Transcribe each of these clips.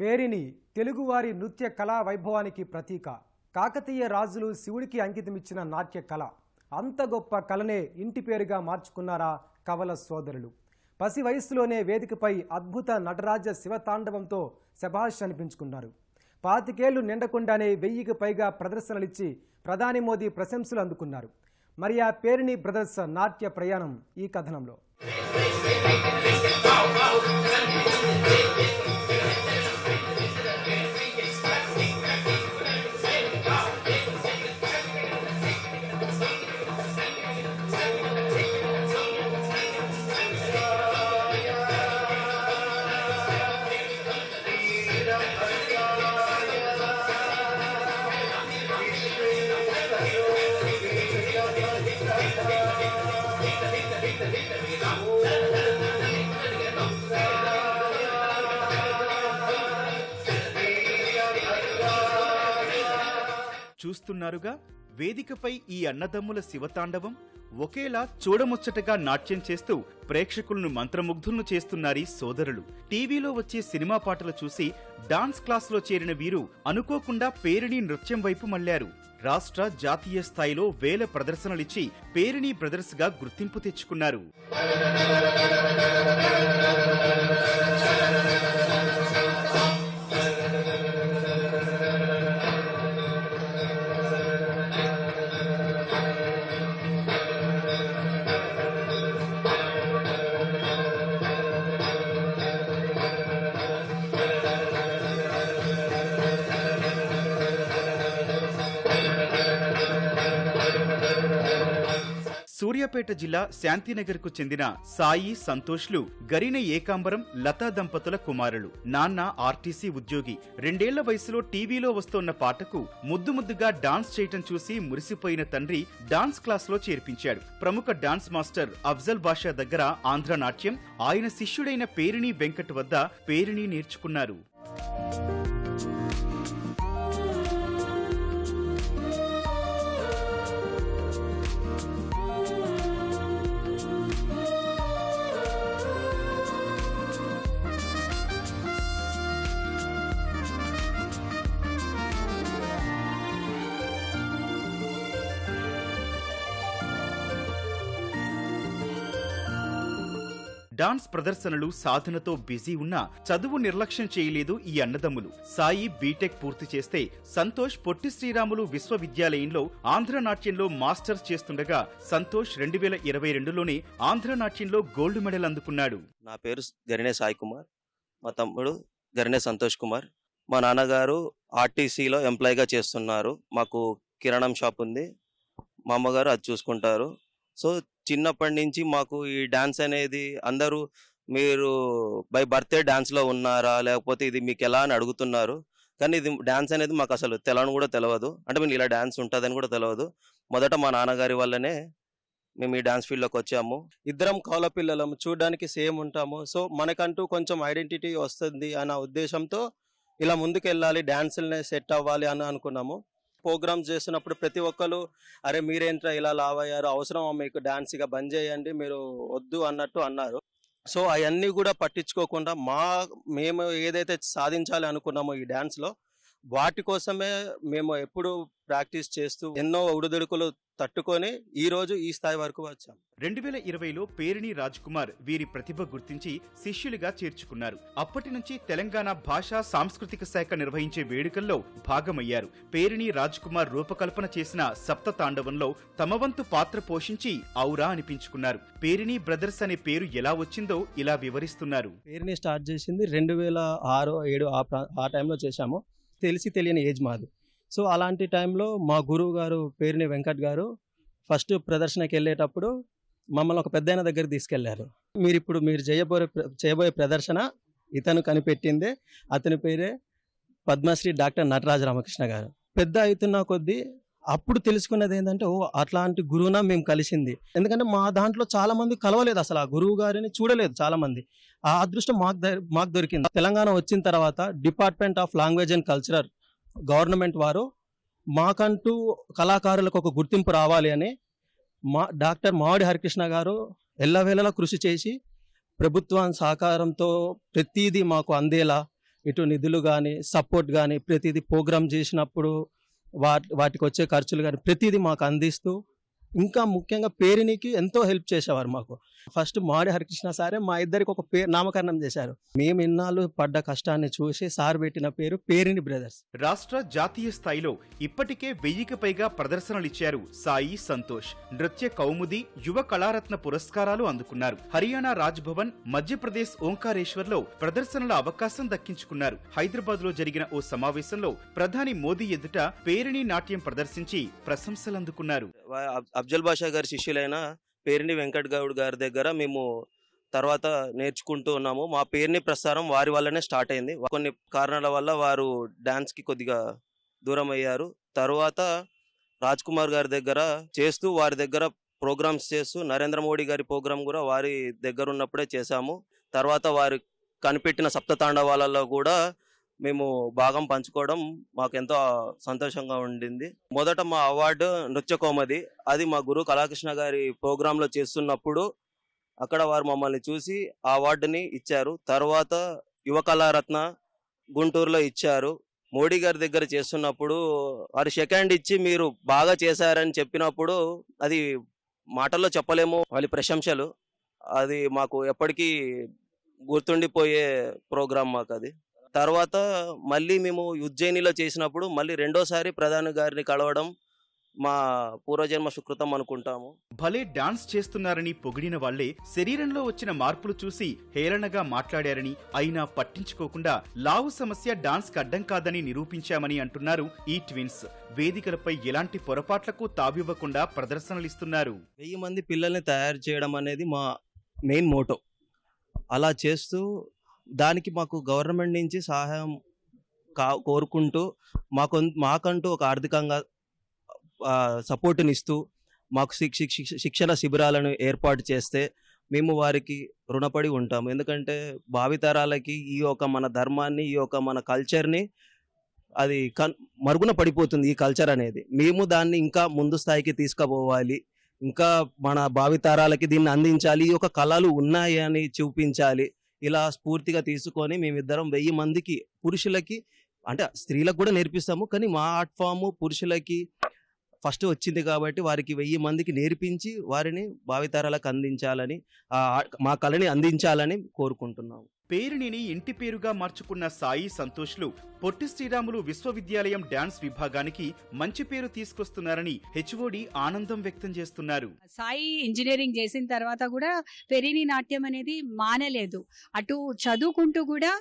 పేరిని తెలుగువారి నృత్య కళా వైభవానికి ప్రతీక. కాకతీయ రాజులు శివుడికి అంకితమిచ్చిన నాట్య కళ. అంత గొప్ప కళనే ఇంటి పేరుగా మార్చుకున్నారా కవల సోదరులు. పసి వయస్సులోనే వేదికపై అద్భుత నటరాజ శివతాండవంతో శభాష్ అనిపించుకున్నారు. పాతికేళ్ళు నిండకుండానే వెయ్యికి పైగా ప్రదర్శనలిచ్చి ప్రధాని మోదీ ప్రశంసలు అందుకున్నారు. మరి ఆ పేరిణి బ్రదర్స్ నాట్య ప్రయాణం ఈ కథనంలో. చూస్తున్నారుగా వేదికపై ఈ అన్నదమ్ముల శివతాండవం ఒకేలా చూడముచ్చటగా నాట్యం చేస్తూ ప్రేక్షకులను మంత్రముగ్ధులను చేస్తున్నారీ సోదరులు. టీవీలో వచ్చే సినిమా పాటలు చూసి డాన్స్ క్లాస్లో చేరిన వీరు అనుకోకుండా పేరిణి నృత్యం వైపు మళ్ళారు రాష్ట్ర జాతీయ స్థాయిలో వేల ప్రదర్శనలిచ్చి పేరిణి బ్రదర్స్గా గుర్తింపు తెచ్చుకున్నారు. సూర్యాపేట జిల్లా శాంతినగర్కు చెందిన సాయి సంతోష్లు గరిన ఏకాంబరం లతా దంపతుల కుమారులు. నాన్న ఆర్టీసీ ఉద్యోగి. రెండేళ్ళ వయసులో టీవీలో వస్తోన్న పాటకు ముద్దు ముద్దుగా డాన్స్ చేయటం చూసి మురిసిపోయిన తండ్రి డాన్స్ క్లాస్లో చేర్పించాడు. ప్రముఖ డాన్స్ మాస్టర్ అఫ్జల్ బాషా దగ్గర ఆంధ్ర నాట్యం ఆయన శిష్యుడైన పేరిణి వెంకట్ వద్ద పేరిణి నేర్చుకున్నారు. డాన్స్ ప్రదర్శనలు సాధనతో బిజీ ఉన్నా చదువు నిర్లక్ష్యం చేయలేదు ఈ అన్నదమ్ములు. సాయి బీటెక్ పూర్తి చేస్తే సంతోష్ పొట్టి శ్రీరాములు విశ్వవిద్యాలయంలో ఆంధ్ర నాట్యంలో మాస్టర్స్ చేస్తుండగా సంతోష్ రెండు వేల ఇరవై రెండులోనే ఆంధ్ర నాట్యంలో గోల్డ్ మెడల్ అందుకున్నాడు. నా పేరు గరినే సాయి కుమార్. మా తమ్ముడు గరినే సంతోష్ కుమార్. మా నాన్నగారు ఆర్టీసీలో ఎంప్లాయీగా చేస్తున్నారు. మాకు కిరాణం షాప్ ఉంది. మా అమ్మగారు అది చూసుకుంటారు. సో చిన్నప్పటి నుంచి మాకు ఈ డాన్స్ అనేది అందరూ మీరు బై బర్త్డే డాన్స్లో ఉన్నారా? లేకపోతే ఇది మీకు ఎలా అని అడుగుతున్నారు. కానీ ఇది డాన్స్ అనేది మాకు అసలు తెలవని కూడా తెలియదు అంటే మీరు ఇలా డాన్స్ ఉంటుందని కూడా తెలియదు మొదట మా నాన్నగారి వల్లనే మేము ఈ డాన్స్ ఫీల్డ్లోకి వచ్చాము. ఇద్దరం కౌల పిల్లలం. చూడడానికి సేమ్ ఉంటాము. సో మనకంటూ కొంచెం ఐడెంటిటీ వస్తుంది అన్న ఉద్దేశంతో ఇలా ముందుకెళ్ళాలి డాన్సులనే సెట్ అవ్వాలి అని అనుకున్నాము. ప్రోగ్రామ్స్ చేస్తున్నప్పుడు ప్రతి ఒక్కరు అరే మీరేంట్రా ఇలా లావ్ అయ్యారు అవసరమా మీకు డాన్స్ ఇక బంద్ చేయండి మీరు వద్దు అన్నట్టు అన్నారు. సో అవన్నీ కూడా పట్టించుకోకుండా మా మేము ఏదైతే సాధించాలి అనుకున్నామో ఈ డాన్స్లో వాటి కోసమే మేము ఎప్పుడు ప్రాక్టీస్ చేస్తూ ఎన్నో ఉడుదుడుకులు తట్టుకొని ఈ రోజు ఈ స్థాయి వరకు వచ్చాం. రెండు వేల ఇరవైలో పేరిణి రాజ్ కుమార్ వీరి ప్రతిభ గుర్తించి శిష్యులుగా చేర్చుకున్నారు. అప్పటి నుంచి తెలంగాణ భాషా సాంస్కృతిక శాఖ నిర్వహించే వేడుకల్లో భాగమయ్యారు. పేరిణి రాజ్ కుమార్ రూపకల్పన చేసిన సప్త తాండవంలో తమ వంతు పాత్ర పోషించి ఔరా అనిపించుకున్నారు. పేరిణి బ్రదర్స్ అనే పేరు ఎలా వచ్చిందో ఇలా వివరిస్తున్నారు. పేరుని స్టార్ట్ చేసింది రెండు వేల ఆరు ఏడు ఆ టైంలో చేశాము. తెలిసి తెలియని ఏజ్ మాది. సో అలాంటి టైంలో మా గురువు గారు పేరుని వెంకట్ గారు ఫస్ట్ ప్రదర్శనకి వెళ్ళేటప్పుడు మమ్మల్ని ఒక పెద్ద దగ్గర తీసుకెళ్ళారు. మీరు ఇప్పుడు మీరు చేయబోయే ప్ర- చేయబోయే ప్రదర్శన ఇతను కనిపెట్టిందే. అతని పేరే పద్మశ్రీ డాక్టర్ నటరాజ రామకృష్ణ గారు. పెద్ద అవుతున్న కొద్దీ అప్పుడు తెలుసుకున్నది ఏంటంటే ఓ అట్లాంటి గురువున మేము కలిసింది. ఎందుకంటే మా దాంట్లో చాలా మంది కలవలేదు అసలు. ఆ గురువు గారిని చూడలేదు చాలా మంది ఆ అదృష్టం మాకు మాకు దొరికింది. తెలంగాణ వచ్చిన తర్వాత department of language and cultural government వారు మాకంటూ కళాకారులకు ఒక గుర్తింపు రావాలి అని మా డాక్టర్ మావిడి హరికృష్ణ గారు ఎల్లవేళలా కృషి చేసి ప్రభుత్వం సహకారంతో ప్రతిదీ మాకు అందేలా ఇటు నిధులు కానీ సపోర్ట్ కానీ ప్రతిదీ ప్రోగ్రామ్ చేసినప్పుడు వాటికి వచ్చే ఖర్చులు కానీ ప్రతిదీ మాకు అందిస్తూ ఇంకా ముఖ్యంగా పేరునికి ఎంతో హెల్ప్ చేసేవారు మాకు. ఫస్ట్ మాడి హరికృష్ణ సారే మా ఇద్దరికి ఒక పేరు నామకరణం చేశారు. మేము ఇన్నాళ్ళు పడ్డ కష్టాన్ని చూసి సార్ పెట్టిన పేరు పేరిని బ్రదర్స్. రాష్ట్ర జాతీయ స్థాయిలో ఇప్పటికే వెయ్యికి పైగా ప్రదర్శనలిచ్చారు సాయి సంతోష్. నృత్య కౌముది యువ కళారత్న పురస్కారాలు అందుకున్నారు. హర్యానా రాజ్ భవన్ మధ్యప్రదేశ్ ఓంకారేశ్వర్లో ప్రదర్శనల అవకాశం దక్కించుకున్నారు. హైదరాబాద్లో జరిగిన ఓ సమావేశంలో ప్రధాని మోదీ ఎదుట పేరిణి నాట్యం ప్రదర్శించి ప్రశంసలందుకున్నారు. అఫ్జల్ బాషా గారి శిష్యులైన పేరిని వెంకట్ గౌడ్ గారి దగ్గర మేము తర్వాత నేర్చుకుంటూ ఉన్నాము. మా పేరుని ప్రసారం వారి వల్లనే స్టార్ట్ అయింది. కొన్ని కారణాల వల్ల వారు డ్యాన్స్కి కొద్దిగా దూరం అయ్యారు. తర్వాత రాజ్ కుమార్ గారి దగ్గర చేస్తూ వారి దగ్గర ప్రోగ్రామ్స్ చేస్తూ నరేంద్ర మోడీ గారి ప్రోగ్రామ్ కూడా వారి దగ్గర ఉన్నప్పుడే చేశాము. తర్వాత వారు కనిపెట్టిన సప్త తాండవాలలో కూడా మేము భాగం పంచుకోవడం మాకు ఎంతో సంతోషంగా ఉండింది. మొదట మా అవార్డు నృత్య కోమది అది మా గురు కళాకృష్ణ గారి ప్రోగ్రాంలో చేస్తున్నప్పుడు అక్కడ వారు మమ్మల్ని చూసి ఆ అవార్డుని ఇచ్చారు. తర్వాత యువ కళారత్న గుంటూరులో ఇచ్చారు. మోడీ గారి దగ్గర చేస్తున్నప్పుడు వారు సెకండ్ ఇచ్చి మీరు బాగా చేశారని చెప్పినప్పుడు అది మాటల్లో చెప్పలేము వాళ్ళ ప్రశంసలు. అది మాకు ఎప్పటికీ గుర్తుండిపోయే ప్రోగ్రాం మాకు అది. తర్వాత మళ్ళీ మేము ఉజ్జయినిలో చేసినప్పుడు మళ్ళీ రెండోసారి ప్రధాని గారిని కలవడం మా పూర్వజన్మ సుకృతం అనుకుంటాము. భలే డాన్స్ చేస్తున్నారని పొగిడిన వాళ్ళే శరీరంలో వచ్చిన మార్పులు చూసి హేళనగా మాట్లాడారని అయినా పట్టించుకోకుండా లావు సమస్య డాన్స్ అడ్డం కాదని నిరూపించామని అంటున్నారు ఈ ట్విన్స్. వేదికలపై ఎలాంటి పొరపాట్లకు తావివ్వకుండా ప్రదర్శనలిస్తున్నారు. వెయ్యి మంది పిల్లల్ని తయారు చేయడం అనేది మా మెయిన్ మోటో. అలా చేస్తూ దానికి మాకు గవర్నమెంట్ నుంచి సహాయం కా కోరుకుంటూ మాకు మాకంటూ ఒక ఆర్థికంగా సపోర్టునిస్తూ మాకు శిక్ష- శిక్షణ శిబిరాలను ఏర్పాటు చేస్తే మేము వారికి రుణపడి ఉంటాము ఎందుకంటే భావితరాలకి ఈ యొక్క మన ధర్మాన్ని ఈ యొక్క మన కల్చర్ని అది కన్ మరుగున పడిపోతుంది ఈ కల్చర్ అనేది. మేము దాన్ని ఇంకా ముందు స్థాయికి తీసుకుపోవాలి. ఇంకా మన భావితరాలకి దీన్ని అందించాలి. ఈ యొక్క కళలు ఉన్నాయి అని చూపించాలి. ఇలా స్ఫూర్తిగా తీసుకొని మేమిద్దరం వెయ్యి మందికి పురుషులకి అంటే స్త్రీలకు కూడా నేర్పిస్తాము. కానీ మా ఆర్ట్ ఫామ్ పురుషులకి ఫస్ట్ వచ్చింది కాబట్టి వారికి వెయ్యి మందికి నేర్పించి వారిని భావితరాలకు అందించాలని ఆ- మా కళని అందించాలని కోరుకుంటున్నాము. పేరునిని ఇంటి పేరుగా మార్చుకున్న సాయి సంతోష్లు పొట్టి శ్రీరాములు విశ్వవిద్యాలయం డాన్స్ విభాగానికి మంచి పేరు తీసుకొస్తున్నారని హెచ్ఓడి ఆనందం వ్యక్తం చేస్తున్నారు. సాయి ఇంజనీరింగ్ చేసిన తర్వాత కూడా పెరిని నాట్యం అనేది మానలేదు. అటు చదువుకుంటూ కూడా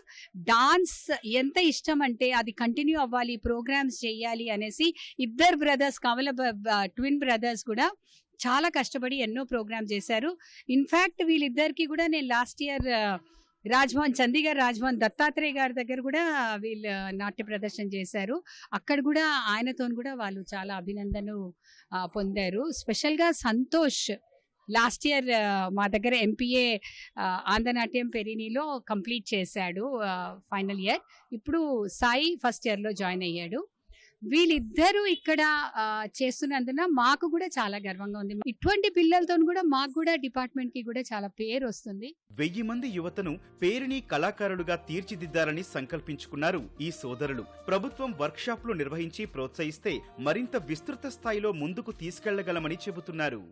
డాన్స్ ఎంత ఇష్టం అంటే అది కంటిన్యూ అవ్వాలి ప్రోగ్రామ్స్ చేయాలి అనేసి ఇద్దరు బ్రదర్స్ కమల ట్విన్ బ్రదర్స్ కూడా చాలా కష్టపడి ఎన్నో ప్రోగ్రామ్ చేశారు. ఇన్ఫ్యాక్ట్ వీళ్ళిద్దరికి కూడా నేను లాస్ట్ ఇయర్ రాజ్భవన్ చండీగఢ్ రాజ్భవన్ దత్తాత్రేయ గారి దగ్గర కూడా వీళ్ళు నాట్య ప్రదర్శన చేశారు. అక్కడ కూడా ఆయనతో కూడా వాళ్ళు చాలా అభినందనలు పొందారు. స్పెషల్గా సంతోష్ లాస్ట్ ఇయర్ మా దగ్గర ఎంపీఏ ఆంధ్రనాట్యం పెరినీలో కంప్లీట్ చేశాడు ఫైనల్ ఇయర్. ఇప్పుడు సాయి ఫస్ట్ ఇయర్లో జాయిన్ అయ్యాడు. వీళ్ళిద్దరూ ఇక్కడ చేస్తున్నందున మాకు కూడా చాలా గర్వంగా ఉంది. ఇటువంటి పిల్లలతో కూడా మాకు కూడా డిపార్ట్మెంట్కి కూడా చాలా పేరు వస్తుంది వెయ్యి మంది యువతను పేరుని కళాకారులుగా తీర్చిదిద్దాలని సంకల్పించుకున్నారు ఈ సోదరులు. ప్రభుత్వం వర్క్షాప్లు నిర్వహించి ప్రోత్సహిస్తే మరింత విస్తృత స్థాయిలో ముందుకు తీసుకెళ్ళగలమని చెబుతున్నారు.